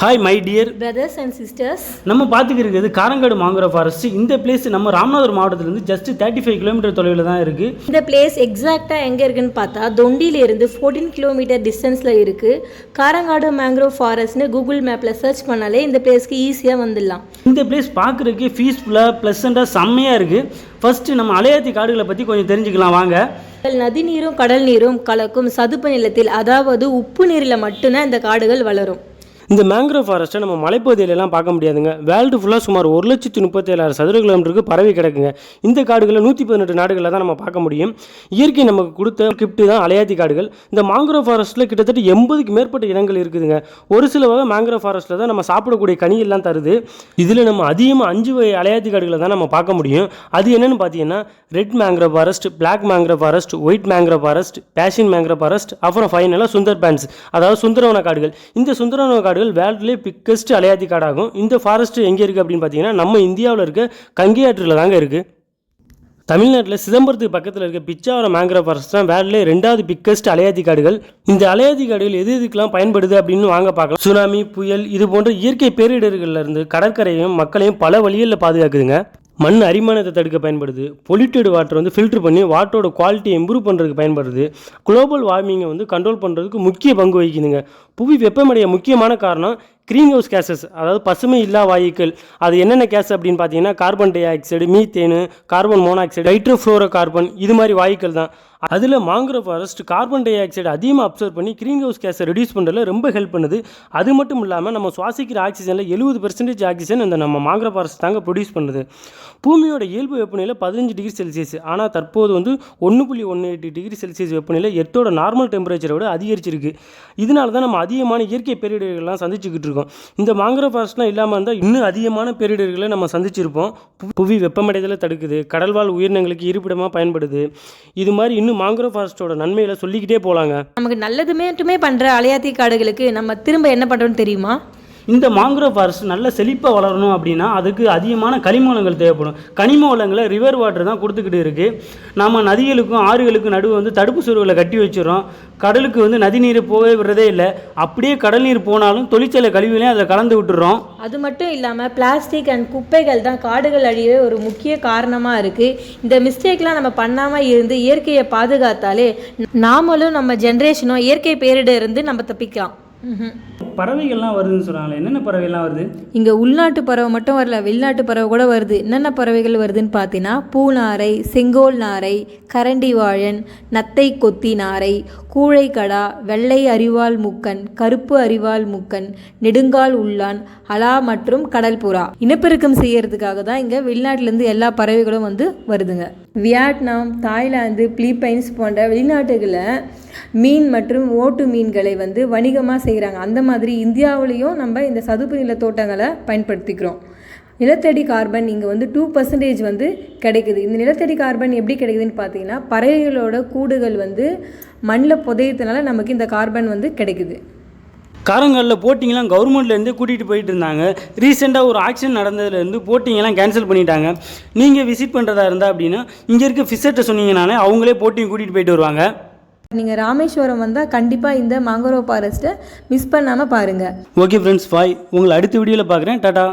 Hi my dear brothers and sisters. நம்ம பார்த்துக்கிட்டு இருக்கிறது காரங்காடு மாங்குரோ ஃபாரஸ்ட் இந்த பிளேஸ் நம்ம ராமநாதபுரம் மாவட்டத்திலேருந்து ஜஸ்ட் தேர்ட்டி ஃபைவ் கிலோமீட்டர் தொலைவில் தான் இருக்குது இந்த பிளேஸ் எக்ஸாக்டாக எங்கே இருக்குன்னு பார்த்தா தொண்டியிலிருந்து ஃபோர்டீன் கிலோமீட்டர் டிஸ்டன்ஸில் இருக்குது காரங்காடு மேங்க்ரோவ் ஃபாரஸ்ட்னு கூகுள் மேப்பில் சர்ச் பண்ணாலே இந்த பிளேஸ்க்கு ஈஸியாக வந்துடலாம். இந்த பிளேஸ் பார்க்குறதுக்கு பீஸ்ஃபுல்லாக ப்ளசண்ட்டாக செம்மையாக இருக்குது ஃபஸ்ட்டு நம்ம அலையாத்தி காடுகளை பற்றி கொஞ்சம் தெரிஞ்சுக்கலாம் வாங்க. நதி நீரும் கடல் நீரும் கலக்கும் சதுப்பு நிலத்தில் அதாவது உப்பு நீரில் மட்டும்தான் இந்த காடுகள் வளரும். இந்த மேங்க்ரோவ் ஃபாரஸ்ட்டை நம்ம மலைப்பகுதியிலலாம் பார்க்க முடியாதுங்க. வேர்ல்டு ஃபுல்லாக சுமார் ஒரு லட்சத்து முப்பத்தேழாயிரம் சதுர கிலோமீட்டருக்கு பரவி கிடக்குங்க. இந்த காடுகளை நூற்றி பதினெட்டு நாடுகளில் தான் நம்ம பார்க்க முடியும். இயற்கை நமக்கு கொடுத்த கிஃப்ட்டு தான் அலையாத்தி காடுகள். இந்த மேங்க்ரோவ் ஃபாரஸ்ட்டில் கிட்டத்தட்ட எண்பதுக்கு மேற்பட்ட இடங்கள் இருக்குதுங்க. ஒரு சில வகை மேங்க்ரோவ் ஃபாரஸ்ட்டில் தான் நம்ம சாப்பிடக்கூடிய கனியெல்லாம் தருது. இதில் நம்ம அதிகமாக அஞ்சு வகை அலையாத்தி காடுகளை தான் நம்ம பார்க்க முடியும். அது என்னென்னு பார்த்தீங்கன்னா red mangrove forest black mangrove forest white mangrove forest basin mangrove forest அப்புறம் ஃபைனலாக சுந்தர் பேன்ஸ் அதாவது சுந்தரவன காடுகள். இந்த சுந்தரவன காடுகள் வேர்ல்ட்லேயே பிக்கஸ்ட் அலையாத்தி காடாகும். இந்த ஃபாரஸ்ட் எங்கே இருக்குது அப்படின்னு பார்த்தீங்கன்னா நம்ம இந்தியாவில் இருக்க கங்கை ஆற்றில் தாங்க இருக்குது தமிழ்நாட்டில் சிதம்பரத்துக்கு பக்கத்தில் இருக்க பிச்சாவரம் மேங்க்ரோவ் ஃபாரஸ்ட் தான் வேர்ல்ட்லேயே ரெண்டாவது பிக்கஸ்ட் அலையாத்தி காடுகள். இந்த அலையாத்தி காடுகள் எது எதுக்கெல்லாம் பயன்படுது அப்படின்னு வாங்க பார்க்கலாம். சுனாமி புயல் இது போன்ற இயற்கை பேரிடர்கள்ல இருந்து கடற்கரையும் மக்களையும் பல வழிகளில் பாதுகாக்குதுங்க. மண் அரிமானத்தை தடுக்க பயன்படுது. பொல்யூட்டட் வாட்டர் வந்து ஃபில்டர் பண்ணி வாட்டரோட குவாலிட்டியை இம்ப்ரூவ் பண்ணுறதுக்கு பயன்படுது. குளோபல் வார்மிங்கை வந்து கண்ட்ரோல் பண்ணுறதுக்கு முக்கிய பங்கு வகிக்குதுங்க. புவி வெப்பமடைய முக்கியமான காரணம் க்ரீன் ஹவுஸ் கேசஸ் அதாவது பசுமை இல்லா வாயுக்கள். அது என்னென்ன கேஸ் அப்படின்னு பார்த்தீங்கன்னா carbon dioxide methane carbon monoxide hydrofluorocarbon இது மாதிரி வாயுக்கள் தான். அதில் mangrove forest carbon dioxide அதிகமாக அப்சர்வ் பண்ணி க்ரீன் ஹவுஸ் கேஸை ரெடியூஸ் பண்ணுறதுல ரொம்ப ஹெல்ப் பண்ணுது. அது மட்டும் இல்லாமல் நம்ம சுவாசிக்கிற ஆக்சிஜனில் எழுபது பெர்சன்டேஜ் ஆக்சிஜன் இந்த நம்ம மாங்குரோ ஃபாரஸ்ட் தாங்க ப்ரொடியூஸ் பண்ணுது. பூமியோட இயல்பு வெப்பநிலை பதினஞ்சு டிகிரி செல்சியஸ் ஆனால் தற்போது வந்து ஒன்று புள்ளி ஒன்று எட்டு டிகிரி செல்சியஸ் வெப்பநிலை எர்த்தோட நார்மல் டெம்பரேச்சரை விட அதிகரிச்சிருக்கு. இதனால தான் நம்ம அதிகமான இயற்கை பேரிடர்கள்லாம் சந்திச்சுக்கிட்டு இருக்கோம். இந்த மாங்குரோ ஃபாரஸ்ட்லாம் இல்லாமல் இருந்தால் இன்னும் அதிகமான பேரிடர்களை நம்ம சந்திச்சிருப்போம். புவி வெப்பமடைதலை தடுக்குது. கடல்வாழ் உயிரினங்களுக்கு இருப்பிடமாக பயன்படுது. இது மாதிரி இன்னும் மாங்குரோ ஃபாரஸ்ட்டோட நன்மைகளை சொல்லிக்கிட்டே போகலாங்க நமக்கு நல்லது மட்டுமே பண்ணுற அலையாத்தி காடுகளுக்கு நம்ம திரும்ப என்ன பண்ணுறோன்னு தெரியுமா? இந்த மாங்குரோவ் ஃபாரஸ்ட் நல்ல செழிப்பாக வளரணும் அப்படின்னா அதுக்கு அதிகமான கனிம வளங்கள் தேவைப்படும். கனிம வளங்களை ரிவர் வாட்டர் தான் கொடுத்துக்கிட்டு இருக்குது நம்ம நதிகளுக்கும் ஆறுகளுக்கும் நடுவு வந்து தடுப்பு சுவர்களை கட்டி வச்சிடறோம். கடலுக்கு வந்து நதி நீர் போகவே விடுறதே இல்லை. அப்படியே கடல் நீர் போனாலும் தொழிற்சாலை கழிவுகளையும் அதில் கலந்து விட்டுறோம். அது மட்டும் இல்லாமல் பிளாஸ்டிக் அண்ட் குப்பைகள் தான் காடுகள் அழியவே ஒரு முக்கிய காரணமாக இருக்குது இந்த மிஸ்டேக்லாம் நம்ம பண்ணாமல் இருந்து இயற்கையை பாதுகாத்தாலே நாமளும் நம்ம ஜென்ரேஷனும் இயற்கை பேரிடர் இருந்து நம்ம தப்பிக்கலாம். பறவைகள்லாம் வருதுன்னு சொல்கிறாங்களே என்னென்ன பறவைகள்லாம் வருது? இங்கே உள்நாட்டு பறவை மட்டும் வரல வெளிநாட்டு பறவை கூட வருது. என்னென்ன பறவைகள் வருதுன்னு பார்த்தீங்கன்னா பூநாரை செங்கோல் நாரை கரண்டி வாழன் நத்தை கொத்தி நாரை கூழைக்கடா வெள்ளை அரிவாள் முக்கன் கருப்பு அரிவாள் முக்கன் நெடுங்கால் உள்ளான் அலா மற்றும் கடல் புறா. இனப்பெருக்கம் செய்யறதுக்காக தான் இங்கே வெளிநாட்டிலேருந்து எல்லா பறவைகளும் வந்து வருதுங்க. வியட்நாம் தாய்லாந்து பிலிப்பைன்ஸ் போன்ற வெளிநாட்டுகளில் மீன் மற்றும் ஓட்டு மீன்களை வந்து வணிகமாக செய்கிறாங்க அந்த மாதிரி இந்தியாவிலையும் நம்ம இந்த சதுப்பு நில தோட்டங்களை பயன்படுத்திக்கிறோம். நிலத்தடி கார்பன் இங்கே வந்து டூ பர்சன்டேஜ் வந்து கிடைக்குது. இந்த நிலத்தடி கார்பன் எப்படி கிடைக்குதுன்னு பார்த்தீங்கன்னா பறவைகளோட கூடுகள் வந்து மண்ணில் புதையத்தினால நமக்கு இந்த கார்பன் வந்து கிடைக்குது. காரங்காலில் போட்டிங்லாம் கவர்மெண்ட்லேருந்தே கூட்டிகிட்டு போயிட்டு இருந்தாங்க. ரீசெண்டாக ஒரு ஆக்சிடென்ட் நடந்ததுலேருந்து போட்டிங்கெல்லாம் கேன்சல் பண்ணிட்டாங்க. நீங்கள் விசிட் பண்ணுறதா இருந்தால் அப்படின்னா இங்கே இருக்க ஃபிஷர்ட்டை சொன்னீங்கனாலே அவங்களே போட்டிங் கூட்டிகிட்டு போயிட்டு வருவாங்க. நீங்கள் ராமேஸ்வரம் வந்தால் கண்டிப்பாக இந்த மாங்கரோ ஃபாரஸ்ட்டை மிஸ் பண்ணாமல் பாருங்கள் ஓகே ஃப்ரெண்ட்ஸ் பாய் உங்களை அடுத்த வீடியோவில் பார்க்குறேன் டாடா.